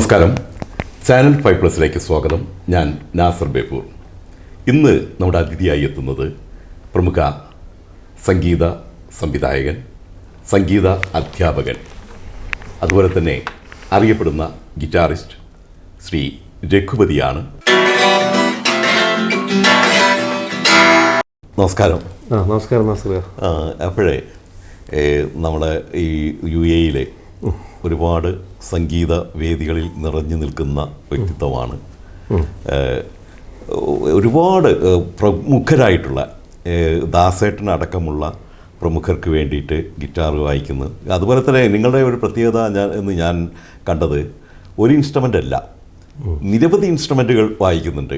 നമസ്കാരം. Channel five പ്ലസിലേക്ക് സ്വാഗതം. ഞാൻ നാസർ ബേപ്പൂർ. ഇന്ന് നമ്മുടെ അതിഥിയായി എത്തുന്നത് പ്രമുഖ സംഗീത സംവിധായകൻ സംഗീത അധ്യാപകൻ അതുപോലെ തന്നെ അറിയപ്പെടുന്ന ഗിറ്റാറിസ്റ്റ് ശ്രീ രഘുപതിയാണ്. നമസ്കാരം. നമസ്കാരം നമസ്കാരം അപ്പോഴേ നമ്മുടെ ഈ യു എയിലെ ഒരുപാട് സംഗീത വേദികളിൽ നിറഞ്ഞു നിൽക്കുന്ന വ്യക്തിത്വമാണ്. ഒരുപാട് പ്രമുഖരായിട്ടുള്ള ദാസേട്ടനടക്കമുള്ള പ്രമുഖർക്ക് വേണ്ടിയിട്ട് ഗിറ്റാർ വായിക്കുന്നു. അതുപോലെ തന്നെ നിങ്ങളുടെ ഒരു പ്രത്യേകത ഞാൻ എന്ന് ഞാൻ കണ്ടത് ഒരു ഇൻസ്ട്രുമെന്റ് അല്ല. നിരവധി ഇൻസ്ട്രുമെന്റുകൾ വായിക്കുന്നുണ്ട്.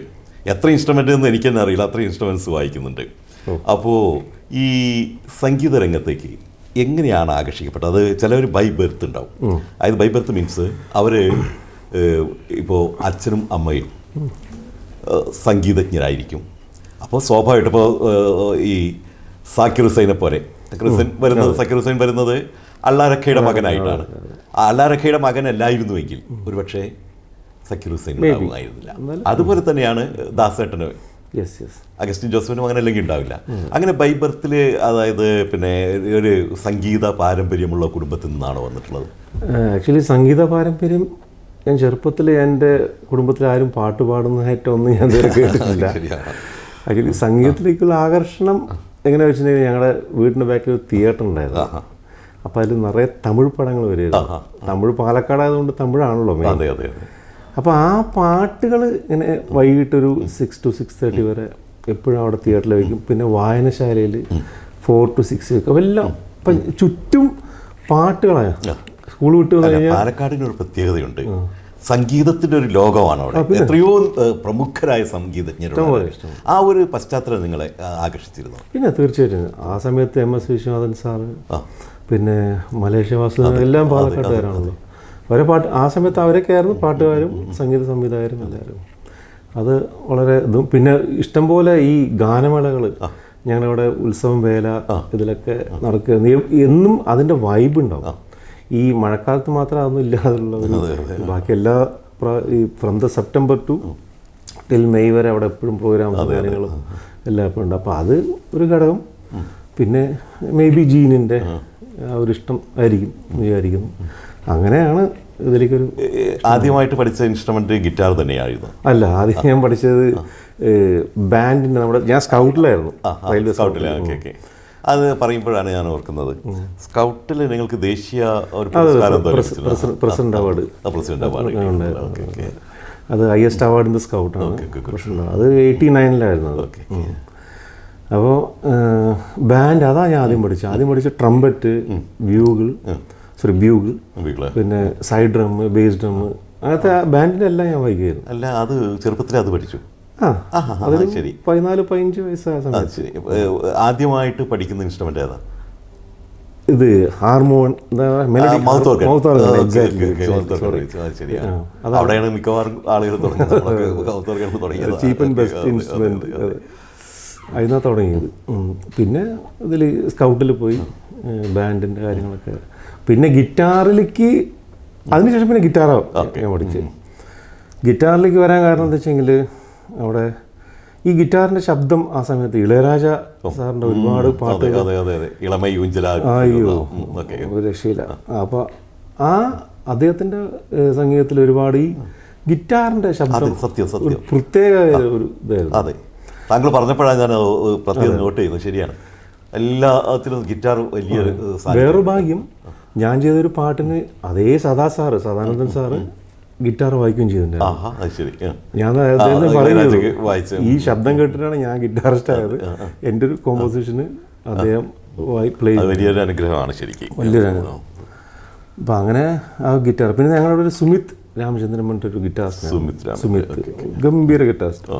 എത്ര ഇൻസ്ട്രുമെന്റ് എന്ന് എനിക്കെന്നെ അറിയില്ല. അത്ര ഇൻസ്ട്രുമെന്റ്സ് വായിക്കുന്നുണ്ട്. അപ്പോൾ ഈ സംഗീത രംഗത്തേക്ക് എങ്ങനെയാണ് ആകർഷിക്കപ്പെട്ടത്? അത് ചിലവർ ബൈ ബർത്ത് ഉണ്ടാവും. അതായത് ബൈ ബർത്ത് മീൻസ് അവർ ഇപ്പോൾ അച്ഛനും അമ്മയും സംഗീതജ്ഞരായിരിക്കും. അപ്പോൾ സ്വാഭാവികമായിട്ട് ഇപ്പോൾ ഈ സാക്കിർ ഹുസൈനെ പോലെ സാക്കിർ ഹുസൈൻ വരുന്നത് സാക്കിർ ഹുസൈൻ വരുന്നത് അള്ളാരഖയുടെ മകനായിട്ടാണ്. ആ അള്ളാരഖയുടെ മകനല്ലായിരുന്നുവെങ്കിൽ ഒരുപക്ഷെ സക്കിർ ഹുസൈൻ ഉണ്ടാവുമായിരുന്നില്ല. അതുപോലെ തന്നെയാണ് ദാസേട്ടന്. യെസ് യെസ് അഗസ്റ്റിൻ ജോസഫിനും അങ്ങനെ അല്ലെങ്കിൽ ഉണ്ടാവില്ല. അങ്ങനെ ബൈ ബർത്തിൽ അതായത് പിന്നെ ഒരു സംഗീത പാരമ്പര്യമുള്ള കുടുംബത്തിൽ നിന്നാണ് വന്നിട്ടുള്ളത്? ആക്ച്വലി സംഗീത പാരമ്പര്യം ഞാൻ ചെറുപ്പത്തിൽ എന്റെ കുടുംബത്തിൽ ആരും പാട്ട് പാടുന്നതായിട്ടൊന്നും ഞാൻ കേട്ടിട്ടില്ല. ആക്ച്വലി സംഗീതത്തിലേക്കുള്ള ആകർഷണം എങ്ങനെ വെച്ചിട്ടുണ്ടെങ്കിൽ ഞങ്ങളുടെ വീടിന്റെ ബാക്കിൽ ഒരു തിയേറ്റർ ഉണ്ടായിരുന്നു. അപ്പോൾ അതിൽ നിറയെ തമിഴ് പടങ്ങൾ വരുമായിരുന്നു തമിഴ് പാലക്കാടായതുകൊണ്ട് തമിഴാണല്ലോ അതെ അതെ അതെ. അപ്പോൾ ആ പാട്ടുകൾ ഇങ്ങനെ വൈകിട്ടൊരു സിക്സ് ടു സിക്സ് തേർട്ടി വരെ എപ്പോഴും അവിടെ തിയേറ്ററിൽ വയ്ക്കും പിന്നെ വായനശാലയിൽ ഫോർ ടു സിക്സ് വെക്കും. എല്ലാം ഇപ്പം ചുറ്റും പാട്ടുകളാണ് സ്കൂൾ വിട്ട് കഴിഞ്ഞാൽ പാലക്കാടിന്റെ ഒരു പ്രത്യേകതയുണ്ട്. സംഗീതത്തിന്റെ ഒരു ലോകമാണ് അവിടെ. എത്രയോ പ്രമുഖരായ സംഗീതജ്ഞർ ആ ഒരു പശ്ചാത്തലം നിങ്ങളെ ആകർഷിച്ചിരുന്നു. പിന്നെ തീർച്ചയായിട്ടും. ആ സമയത്ത് എം എസ് വിശ്വനാഥൻ സാറ് പിന്നെ മലേഷ്യ വാസുദേവൻ എല്ലാം പാലക്കാട്ടുകാരാണല്ലോ. അവരെ പാട്ട് ആ സമയത്ത് അവരൊക്കെ ആയിരുന്നു പാട്ടുകാരും സംഗീത സംവിധായകരും എല്ലാവരും. അത് വളരെ ഇതും. പിന്നെ ഇഷ്ടംപോലെ ഈ ഗാനമേളകൾ ഞങ്ങളിവിടെ ഉത്സവം വേല ഇതിലൊക്കെ നടക്കുക. എന്നും അതിന്റെ വൈബ് ഉണ്ടാവും. ഈ മഴക്കാലത്ത് മാത്രം അതൊന്നും ഇല്ലാതുള്ള ബാക്കി എല്ലാ പ്ര- ഈ from the September to till May വരെ അവിടെ എപ്പോഴും പ്രോഗ്രാംസും കാര്യങ്ങളും എല്ലാം എപ്പോഴും ഉണ്ട്. അപ്പോൾ അത് ഒരു ഘടകം. പിന്നെ മേ ബി ജീനിന്റെ ആ. ഒരു ഇഷ്ടം ആയിരിക്കും. വിചാരിക്കുന്നു. അങ്ങനെയാണ് ഇതിലേക്കൊരു ആദ്യമായിട്ട് പഠിച്ച ഇൻസ്ട്രുമെന്റ് ഗിറ്റാർ തന്നെയായിരുന്നു. അല്ല ആദ്യം ഞാൻ പഠിച്ചത് ബാൻഡിന്റെ നമ്മുടെ ഞാൻ സ്കൗട്ടിലായിരുന്നു റെയിൽവേ സ്കൗട്ടിലാണ് ഓക്കെ ഓക്കെ അത് പറയുമ്പോഴാണ് ഞാൻ ഓർക്കുന്നത്. സ്കൗട്ടിൽ നിങ്ങൾക്ക് ദേശീയ ഒരു? President award. President award. അത് ഹയസ്റ്റ് അത് ഹയസ്റ്റ് അവാർഡിന്റെ സ്കൗട്ടാണ് അത് എയ്റ്റി നയനിലായിരുന്നു അത്. അപ്പോൾ ബാൻഡ് അതാണ് ഞാൻ ആദ്യം പഠിച്ചത്. ആദ്യം പഠിച്ച ട്രംപറ്റ് വ്യൂകൾ സോറി ബ്യൂഗ് പിന്നെ സൈഡ് ഡ്രം ബേസ് ഡ്രം അങ്ങനത്തെ ബാൻഡിന്റെ എല്ലാം ഞാൻ വായിക്കുകയായിരുന്നു അല്ല അത് ചെറുപ്പത്തിൽ അത് പഠിച്ചു. ശരി. പതിനാല് പതിനഞ്ച് വയസ്സായ ശരി. ആദ്യമായിട്ട് പഠിക്കുന്ന ഇൻസ്ട്രുമെന്റ് ഏതാ? ഇത് ഹാർമോൺ. അവിടെയാണ് മിക്കവാറും ആളുകൾ തുടങ്ങിയത് ചീപ്പ് ആൻഡ് ബെസ്റ്റ് ഇൻസ്ട്രുമെന്റ് അതിനാ തുടങ്ങിയത്. പിന്നെ ഇതിൽ സ്കൗട്ടിൽ പോയി ബാൻഡിന്റെ കാര്യങ്ങളൊക്കെ. പിന്നെ ഗിറ്റാറിലേക്ക് അതിനുശേഷം പിന്നെ ഗിറ്റാറാവും ഞാൻ പഠിച്ചത് ഗിറ്റാറിലേക്ക് വരാൻ കാരണം എന്താ വെച്ചെങ്കിൽ അവിടെ ഈ ഗിറ്റാറിന്റെ ശബ്ദം ആ സമയത്ത് ഇളയരാജ സാറിന്റെ ഒരുപാട് പാട്ട് അതെ അതെ അതെ അതെ. ഇളമ യൂഞ്ചല അയ്യോ ഒരു രക്ഷയില്ല. അപ്പോൾ ആ അദ്ദേഹത്തിന്റെ സംഗീതത്തിൽ ഒരുപാട് ഈ ഗിറ്റാറിന്റെ ശബ്ദം സത്യം സത്യം. പ്രത്യേക ഒരു ഇതായിരുന്നു. അതെ. താങ്കൾ പറഞ്ഞപ്പോഴാണ് ഞാൻ പ്രത്യേകം നോട്ട് ചെയ്യുന്നത്. ശരിയാണ്. എല്ലാത്തിലും ഗിറ്റാർ വലിയൊരു വേറൊരു ഭാഗ്യം ഞാൻ ചെയ്തൊരു പാട്ടിന് അതേ സദാ സാറ് സദാനന്ദൻ സാറ് ഗിറ്റാർ വായിക്കുകയും ചെയ്തിട്ടുണ്ട്. ഞാൻ പറയുന്നത് ഈ ശബ്ദം കേട്ടിട്ടാണ് ഞാൻ ഗിറ്റാറിസ്റ്റ് ആയത് എന്റെ ഒരു കോമ്പോസിഷന് അദ്ദേഹം പ്ലേ വലിയൊരു അനുഗ്രഹമാണ് ശരിക്കും. വലിയൊരു അനുഗ്രഹം. അപ്പം അങ്ങനെ ആ ഗിറ്റാർ പിന്നെ ഞങ്ങളുടെ ഒരു സുമിത് രാമചന്ദ്രൻ പറഞ്ഞിട്ടൊരു ഗിറ്റാർ സുമിത് സുമിത് ഗംഭീര ഗിറ്റാറിസ്റ്റ്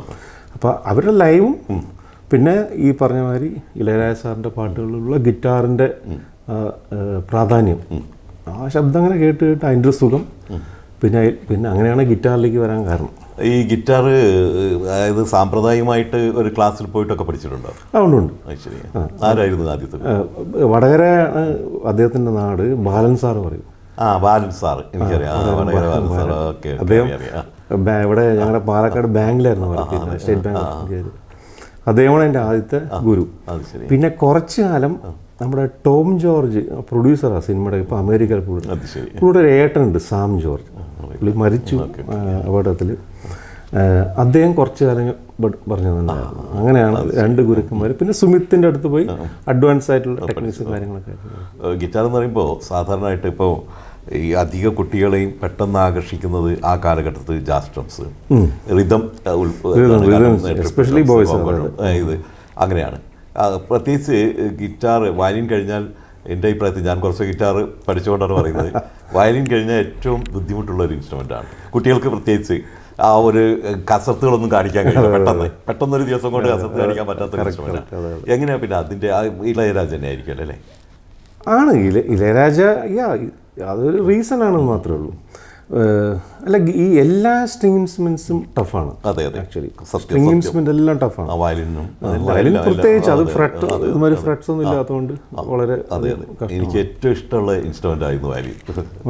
അപ്പോൾ അവരുടെ ലൈവും പിന്നെ ഈ പറഞ്ഞ മാതിരി ഇളയരാജ സാറിന്റെ പാട്ടുകളിലുള്ള ഗിറ്റാറിന്റെ പ്രാധാന്യം. ആ ശബ്ദം അങ്ങനെ കേട്ട് കേട്ട് അതിന്റെ ഒരു സുഖം. പിന്നെ പിന്നെ അങ്ങനെയാണ് ഗിറ്റാറിലേക്ക് വരാൻ കാരണം. ഈ ഗിറ്റാർ അതായത് സാമ്പ്രദായികമായിട്ട് ഒരു ക്ലാസ്സിൽ പോയിട്ടൊക്കെ പഠിച്ചിട്ടുണ്ടോ? അതുകൊണ്ടുണ്ട് ഉണ്ട് ശരി. ആരായിരുന്നു ആദ്യത്തെ വടകര അദ്ദേഹത്തിന്റെ നാട് ബാലൻ സാറ് പറയും. ആ ബാലൻ സാർ എനിക്കറിയാം. വടകര ബാലൻ സാർ ഓക്കെ അദ്ദേഹം ഇവിടെ ഞങ്ങളുടെ പാലക്കാട് ബാങ്കിലായിരുന്നു വർക്ക് സ്റ്റേറ്റ് ബാങ്ക് ഓഫ് ഇന്ത്യയിൽ അദ്ദേഹമാണ് എന്റെ ആദ്യത്തെ ഗുരു. പിന്നെ കുറച്ച് കാലം നമ്മുടെ ടോം ജോർജ് പ്രൊഡ്യൂസറാണ് സിനിമയുടെ ഇപ്പോൾ അമേരിക്കയിൽ പുള്ളിയുടെ ഒരു ഏട്ടനുണ്ട് സാം ജോർജ്. പുള്ളി മരിച്ചു അപകടത്തിൽ അദ്ദേഹം കുറച്ച് കാലം പറഞ്ഞു തന്നിട്ടുണ്ടായിരുന്നു അങ്ങനെയാണ് രണ്ട് ഗുരുക്കന്മാർ പിന്നെ സുമിത്തിന്റെ അടുത്ത് പോയി അഡ്വാൻസ് ആയിട്ടുള്ള ടെക്നിക്സും കാര്യങ്ങളൊക്കെ. ഗിറ്റാർ എന്ന് പറയുമ്പോൾ സാധാരണയായിട്ട് ഇപ്പോൾ ഈ അധിക കുട്ടികളെയും പെട്ടെന്ന് ആകർഷിക്കുന്നത് ആ കാലഘട്ടത്തിൽ ജാസ് ഡ്രംസ്. റിതം ബോയ്സ് ഇത് അങ്ങനെയാണ്. പ്രത്യേകിച്ച് ഗിറ്റാർ വയലിൻ കഴിഞ്ഞാൽ എന്റെ അഭിപ്രായത്തിൽ ഞാൻ കുറച്ച് ഗിറ്റാർ പഠിച്ചുകൊണ്ടാണ് പറയുന്നത്. വയലിൻ കഴിഞ്ഞാൽ ഏറ്റവും ബുദ്ധിമുട്ടുള്ള ഒരു ഇൻസ്ട്രുമെന്റ് ആണ്. കുട്ടികൾക്ക് പ്രത്യേകിച്ച് ആ ഒരു കസർത്തുകളൊന്നും കാണിക്കാൻ കഴിയില്ല. പെട്ടെന്ന് പെട്ടെന്ന് ഒരു ദിവസം കൊണ്ട് കസർത്ത് കാണിക്കാൻ പറ്റാത്ത ഒരു ഇൻസ്ട്രുമെന്റാണ് എങ്ങനെയാ പിന്നെ അതിന്റെ ആ ഇളയരാജ തന്നെ ആയിരിക്കും അല്ലേ ആണ് ഇല ഇളയരാജ യാ അതൊരു റീസൺ ആണെന്ന് മാത്രമേ ഉള്ളൂ. അല്ല ഈ എല്ലാ സ്ട്രിങ് ഇൻസ്ട്രുമെന്റ്സും ടഫാണ്. അതെ അതെ. ആക്ച്വലി. സ്ട്രിങ് ഇൻസ്ട്രുമെന്റ് എല്ലാം ടഫാണ്. വയലിനും വയലിൻ പ്രത്യേകിച്ച് അത് ഫ്രട്ട് ഇതുമാതിരി ഫ്രട്ട്സ് ഒന്നും ഇല്ലാത്തതുകൊണ്ട് വളരെ അതെ അതെ. എനിക്ക് ഏറ്റവും ഇഷ്ടമുള്ള ഇൻസ്ട്രുമെന്റ് ആയിരുന്നു വയലിൻ.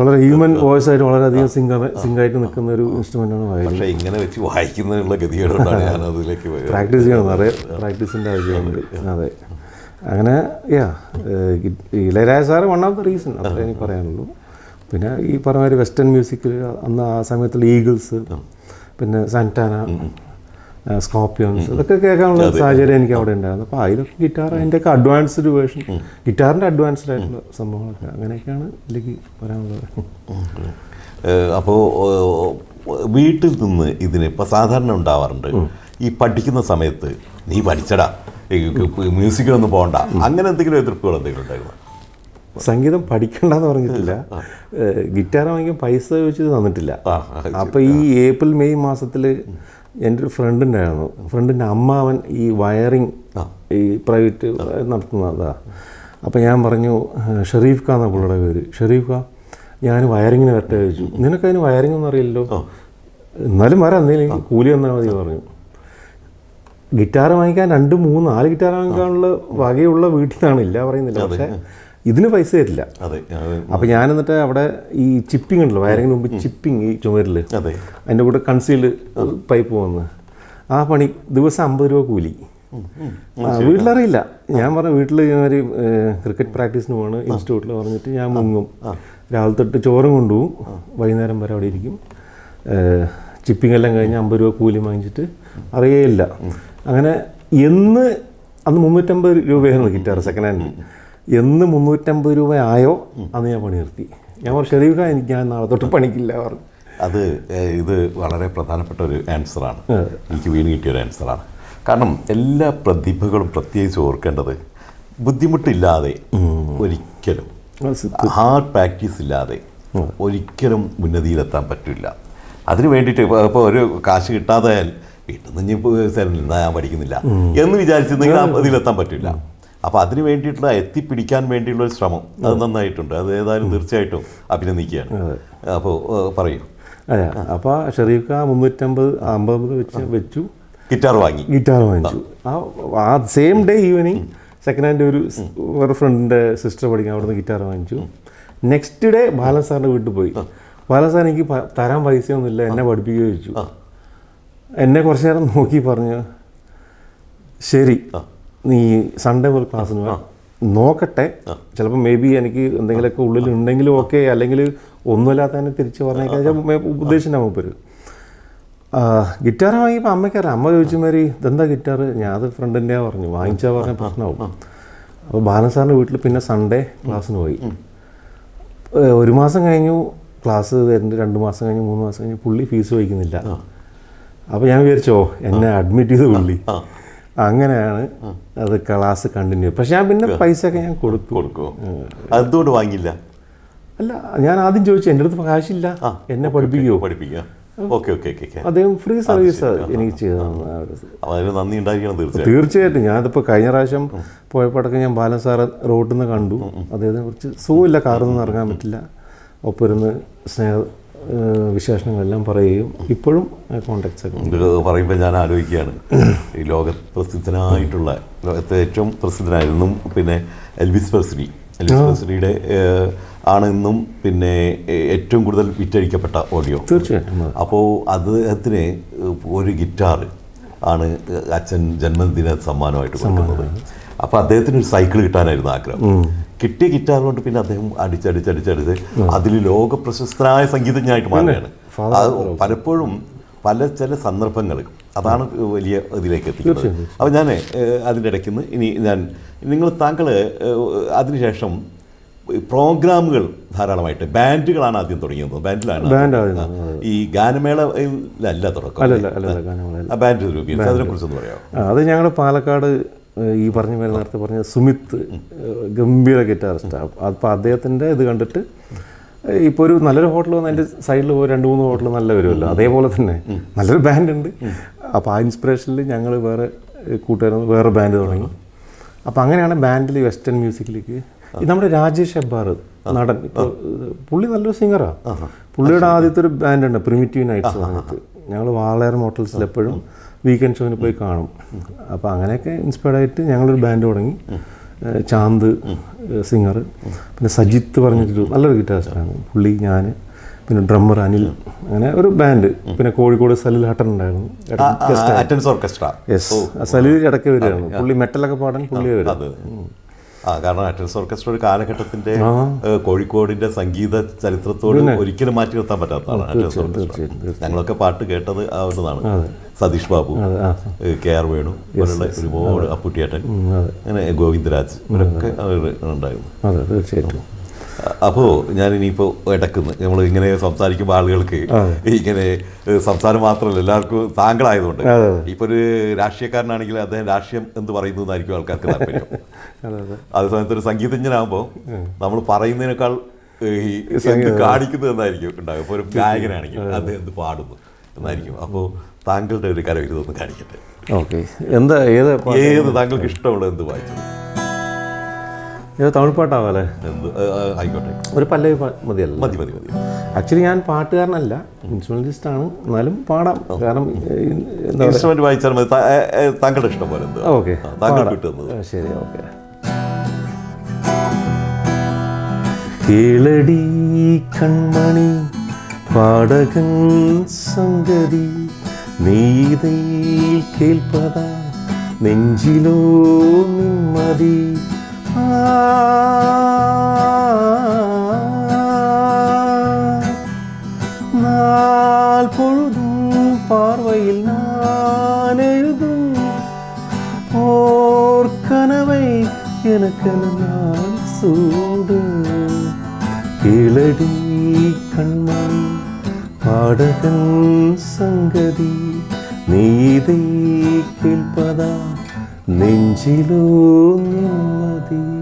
വളരെ ഹ്യൂമൻ വോയിസ് ആയിട്ട് വളരെയധികം സിംഗർ ആയിട്ട് നിൽക്കുന്ന ഒരു ഇൻസ്ട്രുമെന്റ് ആണ് വയലിൻ. പക്ഷെ ഇങ്ങനെ വെച്ച് വായിക്കുന്നതിനുള്ള ഗതികേടുകൊണ്ടാണ് ഞാൻ അതിലേക്ക് പ്രാക്ടീസ് ചെയ്യണം നിറയെ പ്രാക്ടീസിന്റെ ആവശ്യമുണ്ട്. അതെ. അങ്ങനെ yeah Ilayaraja sir one of the reason അത്രേ എനിക്ക് പറയാനുള്ളൂ. പിന്നെ ഈ പറഞ്ഞ ഒരു വെസ്റ്റേൺ മ്യൂസിക്കിൽ അന്ന് ആ സമയത്തുള്ള ഈഗിൾസ് പിന്നെ സാന്റാന സ്കോപ്പിയോൺസ് ഇതൊക്കെ കേൾക്കാനുള്ള സാഹചര്യം എനിക്ക് അവിടെ ഉണ്ടായിരുന്നു. അപ്പോൾ അതിലൊക്കെ ഗിറ്റാർ അതിന്റെയൊക്കെ അഡ്വാൻസ്ഡ് വേർഷൻ ഗിറ്റാറിന്റെ അഡ്വാൻസ്ഡ് ആയിട്ടുള്ള സംഭവങ്ങളൊക്കെ അങ്ങനെയൊക്കെയാണ് ഇതിലേക്ക് പറയാനുള്ളത്. അപ്പോൾ വീട്ടിൽ നിന്ന് ഇതിന് ഇപ്പം സാധാരണ ഉണ്ടാവാറുണ്ട് ഈ പഠിക്കുന്ന സമയത്ത് നീ പഠിച്ചടാ മ്യൂസിക്കിലൊന്നും പോകണ്ട അങ്ങനെ എന്തെങ്കിലും എതിർപ്പുകൾ എന്തെങ്കിലും ഉണ്ടായിരുന്നു? സംഗീതം പഠിക്കണ്ടെന്ന് പറഞ്ഞിട്ടില്ല. ഗിറ്റാർ വാങ്ങിക്കാൻ പൈസ ചോദിച്ചത് തന്നിട്ടില്ല. അപ്പോൾ ഈ ഏപ്രിൽ മെയ് മാസത്തിൽ എന്റെ ഒരു ഫ്രണ്ട് ഉണ്ടായിരുന്നു ഫ്രണ്ടിന്റെ അമ്മാവൻ ഈ വയറിങ് ഈ പ്രൈവറ്റ് നടത്തുന്നതാ. അപ്പോൾ ഞാൻ പറഞ്ഞു ഷെറീഫ് ഖാ എന്ന പുള്ളിയുടെ പേര്. ഷെറീഫ് ഖാ ഞാൻ വയറിങ്ങിന് വരട്ടെ ചോദിച്ചു. നിനക്കതിന് വയറിംഗ് ഒന്നും അറിയില്ലല്ലോ എന്നാലും വരാം എന്തെങ്കിലും കൂലി തന്നാൽ മതി പറഞ്ഞു. ഗിറ്റാർ വാങ്ങിക്കാൻ രണ്ട് മൂന്ന് നാല് ഗിറ്റാർ വാങ്ങിക്കാനുള്ള വകയുള്ള വീട്ടിൽ നിന്നാണ് ഇല്ല പറയുന്നില്ല. പക്ഷേ ഇതിന് പൈസ തരില്ല. അതെ അപ്പോൾ ഞാൻ എന്നിട്ട് അവിടെ ഈ ചിപ്പിംഗ് ഉണ്ടല്ലോ വയറിങ്ങിന് മുമ്പ് ചിപ്പിംഗ് ഈ ചുമരിൽ അതെ. അതിന്റെ കൂടെ കൺസീൽഡ് പൈപ്പ് വന്ന്. ആ പണി ദിവസം അമ്പത് രൂപ കൂലി. വീട്ടിലറിയില്ല ഞാൻ പറഞ്ഞു വീട്ടിൽ ഒരു ക്രിക്കറ്റ് പ്രാക്ടീസിന് പോവാണ് ഇൻസ്റ്റിറ്റ്യൂട്ടിൽ പറഞ്ഞിട്ട് ഞാൻ മുങ്ങും. രാവിലെ തൊട്ട് ചോറും കൊണ്ടുപോകും. വൈകുന്നേരം വരെ അവിടെ ഇരിക്കും. ചിപ്പിംഗ് എല്ലാം കഴിഞ്ഞ് അമ്പത് രൂപ കൂലി വാങ്ങിച്ചിട്ട് അറിയേയില്ല. അങ്ങനെ എന്ന് അന്ന് മുന്നൂറ്റമ്പത് രൂപയായിരുന്നു ഗിറ്റാർ സെക്കൻഡ് ഹാൻഡ് എന്ന് മുന്നൂറ്റമ്പത് രൂപ ആയോ? അന്ന് ഞാൻ പണി നിർത്തി ഞാൻ പറഞ്ഞു ചെറിയ എനിക്ക് ഞാൻ നാളെ തൊട്ട് പണിക്കില്ല പറഞ്ഞു. അത് ഇത് വളരെ പ്രധാനപ്പെട്ട ഒരു ആൻസറാണ് എനിക്ക് വീണ് കിട്ടിയ ഒരു ആൻസറാണ് കാരണം എല്ലാ പ്രതിഭകളും പ്രത്യേകിച്ച് ഓർക്കേണ്ടത് ബുദ്ധിമുട്ടില്ലാതെ ഒരിക്കലും ഹാർഡ് പ്രാക്ടീസ് ഇല്ലാതെ ഒരിക്കലും ഉന്നതിയിലെത്താൻ പറ്റില്ല. അതിന് വേണ്ടിയിട്ട് ഇപ്പോൾ ഇപ്പോൾ ഒരു കാശ് കിട്ടാതായാൽ വീട്ടിൽ നിന്ന് തരുന്നില്ല ഞാൻ പഠിക്കുന്നില്ല എന്ന് വിചാരിച്ചിരുന്നെങ്കിൽ ആ ഇതിലെത്താൻ പറ്റില്ല. അപ്പോൾ അതിന് വേണ്ടിയിട്ടുള്ള എത്തിപ്പിടിക്കാൻ വേണ്ടിയുള്ള ഒരു ശ്രമം. അത് നന്നായിട്ടുണ്ട്. അത് ഏതായാലും തീർച്ചയായിട്ടും അഭിനന്ദിക്കുകയാണ്. അപ്പോൾ പറയൂ. അതെ അപ്പോൾ ഷെറീഫ് മുന്നൂറ്റമ്പത് അമ്പത് വെച്ച് വെച്ചു. ഗിറ്റാർ വാങ്ങി. ഗിറ്റാർ വാങ്ങിച്ചു. ആ same day evening second hand ഒരു ഒരു വേറെ ഫ്രണ്ടിന്റെ സിസ്റ്റർ പഠിക്കാൻ അവിടുന്ന് ഗിറ്റാർ വാങ്ങിച്ചു. നെക്സ്റ്റ് ഡേ ബാലൻ സാറിന്റെ വീട്ടിൽ പോയി. ബാലൻ സാർ എനിക്ക് തരാൻ പൈസയൊന്നുമില്ല എന്നെ പഠിപ്പിക്കുകയോ ചോദിച്ചു. എന്നെ കുറച്ച് നേരം നോക്കി പറഞ്ഞു ശരി നീ സൺഡേ മുതൽ ക്ലാസ് നോക്കട്ടെ. ചിലപ്പോൾ മേ ബി എനിക്ക് എന്തെങ്കിലുമൊക്കെ ഉള്ളിൽ ഉണ്ടെങ്കിലും ഓക്കെ അല്ലെങ്കിൽ ഒന്നുമില്ലാത്ത തന്നെ തിരിച്ച് പറഞ്ഞേക്കാൻ ഉദ്ദേശിച്ചിട്ടുണ്ടാവും മൂപ്പര് ഗിറ്റാർ വാങ്ങിയപ്പോൾ അമ്മയ്ക്കറിയാം അമ്മ ചോദിച്ചു മാതിരി ഇതെന്താ ഗിറ്റാർ ഞാൻ അത് ഫ്രണ്ടിന്റെ പറഞ്ഞു. വാങ്ങിച്ചാൽ പറഞ്ഞ പ്രശ്നമാവും അപ്പോൾ ബാലൻ സാറിന്റെ വീട്ടിൽ പിന്നെ സൺഡേ ക്ലാസ്സിന് പോയി. ഒരു മാസം കഴിഞ്ഞു ക്ലാസ് രണ്ട് മാസം കഴിഞ്ഞ് മൂന്ന് മാസം കഴിഞ്ഞ് പുള്ളി ഫീസ് വഹിക്കുന്നില്ല. അപ്പോൾ ഞാൻ വിചാരിച്ചോ എന്നെ അഡ്മിറ്റ് ചെയ്ത് പുള്ളി. അങ്ങനെയാണ് അത് ക്ലാസ് കണ്ടിന്യൂ പക്ഷെ ഞാൻ പിന്നെ പൈസ ഒക്കെ ഞാൻ കൊടുത്തു. കൊടുക്കുമോ അതുകൊണ്ട് വാങ്ങില്ല അല്ല ഞാൻ ആദ്യം ചോദിച്ചു എന്റെ അടുത്ത് കാശില്ല? എന്നെ പഠിപ്പിക്കുമോ പഠിപ്പിക്കുക. Okay okay okay okay. അദ്ദേഹം ഫ്രീ സർവീസ് എനിക്ക് ചെയ്തു നന്ദി ഉണ്ടായിരിക്കണം തീർച്ചയായും തീർച്ചയായിട്ടും. ഞാനിപ്പോൾ കഴിഞ്ഞ പ്രാവശ്യം പോയപ്പോഴൊക്കെ ഞാൻ ബാലൻ സാറ് റോഡിൽ നിന്ന് കണ്ടു അദ്ദേഹത്തിനെ കുറിച്ച് സുഖമില്ല കാറിൽ നിന്ന് ഇറങ്ങാൻ പറ്റില്ല. ഒപ്പം ഇരുന്ന് സ്നേഹ വിശേഷണങ്ങളെല്ലാം പറയുകയും ഇപ്പോഴും കോണ്ടാക്ട്സ് ഒക്കെ ഉണ്ട്. പറയുമ്പോൾ ഞാൻ ആലോചിക്കുകയാണ്. ഈ ലോക പ്രസിദ്ധനായിട്ടുള്ള ലോകത്തെ ഏറ്റവും പ്രസിദ്ധനായിരുന്നു പിന്നെ എൽവിസ് പെർസിലി എൽവിസ് പെർസിലിയുടെ ആണ് ഇന്നും പിന്നെ ഏറ്റവും കൂടുതൽ വിറ്റഴിക്കപ്പെട്ട ഓഡിയോ. തീർച്ചയായിട്ടും അപ്പോൾ അദ്ദേഹത്തിന് ഒരു ഗിറ്റാർ ആണ് അച്ഛൻ ജന്മദിന സമ്മാനമായിട്ട് കൊടുക്കുന്നത്. അപ്പോൾ അദ്ദേഹത്തിന് ഒരു സൈക്കിൾ കിട്ടാനായിരുന്നു ആഗ്രഹം. കിട്ടിയ ഗിറ്റാർ കൊണ്ട് പിന്നെ അദ്ദേഹം അടിച്ചടിച്ചടിച്ചടിച്ച് അതിൽ ലോക പ്രശസ്തനായ സംഗീതജ്ഞനായിട്ട് മാറുകയാണ്. അത് പലപ്പോഴും പല ചില സന്ദർഭങ്ങൾ അതാണ് വലിയ ഇതിലേക്ക് എത്തിക്കുന്നത്. അപ്പോൾ ഞാൻ അതിന്റെ ഇടയ്ക്ക് നിന്ന് ഇനി ഞാൻ നിങ്ങൾ താങ്കൾ അതിനുശേഷം പ്രോഗ്രാമുകൾ ധാരാളമായിട്ട് ബാൻഡുകളാണ് ആദ്യം തുടങ്ങിയത്. ബാൻഡിലാണ് ഈ ഗാനമേള അല്ല. തുടക്കം ബാൻഡ് രൂപീകരിച്ചു അതിനെ കുറിച്ചൊന്ന് പറയാമോ? ആ, അത് ഞങ്ങൾ പാലക്കാട് ഈ പറഞ്ഞ മേലെ നേരത്തെ പറഞ്ഞ സുമിത് ഗംഭീര ഗിറ്റാറിസ്റ്റാണ് അപ്പോൾ അദ്ദേഹത്തിന്റെ ഇത് കണ്ടിട്ട് ഇപ്പോൾ ഒരു നല്ലൊരു ഹോട്ടൽ വന്ന് അതിന്റെ സൈഡിൽ പോയി രണ്ട് മൂന്ന് ഹോട്ടൽ നല്ല വരുമല്ലോ. അതേപോലെ തന്നെ നല്ലൊരു ബാൻഡ് ഉണ്ട്. അപ്പോൾ ആ ഇൻസ്പിറേഷനിൽ ഞങ്ങൾ വേറെ ഏഹ്, വേറെ ബാൻഡ് തുടങ്ങി. അപ്പോൾ അങ്ങനെയാണ് ബാൻഡിൽ വെസ്റ്റേൺ മ്യൂസിക്കിലേക്ക് ഇത് നമ്മുടെ രാജേഷ് ഹെബ്ബാർ നടൻ. ഇപ്പോൾ പുള്ളി നല്ലൊരു സിംഗറാണ് പുള്ളിയുടെ ആദ്യത്തെ ഒരു ബാൻഡ് ഉണ്ട് പ്രിമിറ്റീവ് നൈറ്റ്സ് പറഞ്ഞിട്ട് ഞങ്ങൾ വാളയാർ മോട്ടൽസിൽ എപ്പോഴും വീക്കെൻഡ് ഷോവിന് പോയി കാണും. അപ്പോൾ അങ്ങനെയൊക്കെ ഇൻസ്പയർഡ് ആയിട്ട് ഞങ്ങളൊരു ബാൻഡ് തുടങ്ങി. ചാന്ത് സിംഗർ പിന്നെ സജിത്ത് പറഞ്ഞിട്ടൊരു നല്ലൊരു ഗിറ്റാറിസ്റ്റാണ് പുള്ളി ഞാൻ പിന്നെ ഡ്രമ്മർ അനിൽ അങ്ങനെ ഒരു ബാൻഡ് പിന്നെ കോഴിക്കോട് സലിൽ ഹട്ടൻ ഉണ്ടായിരുന്നു. ഓർക്കസ്ട്ര യെസ് സലിൽ ഇടയ്ക്ക് വരികയാണ്. പുള്ളി മെറ്റലൊക്കെ പാടാൻ പുള്ളിയെ വരും. ആ കാരണം അറ്റൻസ് ഓർക്കസ്ട്ര ഒരു കാലഘട്ടത്തിന്റെ കോഴിക്കോടിന്റെ സംഗീത ചരിത്രത്തോട് ഒരിക്കലും മാറ്റി നിർത്താൻ പറ്റാത്തതാണ് അറ്റൻസ് ഓർക്കസ്ട്ര. ഞങ്ങളൊക്കെ പാട്ട് കേട്ടത് ആവുന്നതാണ് സതീഷ് ബാബു കെ ആർ വേണു പോലുള്ള ഒരുപാട് അപ്പുട്ടിയേട്ടൻ അങ്ങനെ ഗോവിന്ദരാജ് ഇവരൊക്കെ അവർ ഉണ്ടായിരുന്നു. അതെ തീർച്ചയായിട്ടും. അപ്പോൾ ഞാൻ ഇനിയിപ്പോൾ ഇടക്കുന്ന് നമ്മൾ ഇങ്ങനെ സംസാരിക്കുമ്പോൾ ആളുകൾക്ക് ഇങ്ങനെ സംസാരം മാത്രമല്ല എല്ലാവർക്കും താങ്കളായതുകൊണ്ട്. ഇപ്പോൾ ഒരു രാഷ്ട്രീയക്കാരനാണെങ്കിൽ അദ്ദേഹം രാഷ്ട്രീയം എന്ന് പറയുന്നു എന്നായിരിക്കും ആൾക്കാർക്ക് താല്പര്യം. അതേസമയത്ത് അതെ. അതേ സമയത്ത് ഒരു സംഗീതജ്ഞനാകുമ്പോൾ നമ്മൾ പറയുന്നതിനേക്കാൾ ഈ എന്ത് കാണിക്കുന്നത് എന്നായിരിക്കും ഉണ്ടാകും ഇപ്പോൾ ഒരു ഗായകനാണെങ്കിൽ അദ്ദേഹം എന്ത് പാടുന്നു എന്നായിരിക്കും. അപ്പോൾ താങ്കളുടെ ഒരു കരവിരുതൊന്ന് കാണിക്കട്ടെ. ഓക്കെ. എന്താ ഏത് ഏത് താങ്കൾക്ക് ഇഷ്ടമുള്ള എന്ത് വായിച്ചത് ഏത് തമിഴ് പാട്ടാവല്ലേ? ആയിക്കോട്ടെ. ഒരു പല്ലവി മതിയല്ല. മതി മതി മതി. ആക്ച്വലി ഞാൻ പാട്ടുകാരനല്ല ഇൻസ്ട്രുമെന്റിസ്റ്റ് ആണ് എന്നാലും പാടാം. കാരണം ഇൻസ്ട്രുമെന്റ് വായിച്ചാൽ മതി. താങ്കളുടെ ഇഷ്ടം പോലെ ഓക്കെ. ശരി ഓക്കെ. കേളടി കൺമണി പാടകൻ സംഗതി നീതയിൽ കേൾപ്പതാ നെഞ്ചിലോ നിമ്മതി. நாள் பொழுதும் பார்வையில் நான் எழுதும் ஓர் கனவை எனக்கென நான் சூடு கீழடி கண்மணி பாடகன் சங்கதி நீதை கேட்பதா? നെഞ്ചിലോ നിമ്മതി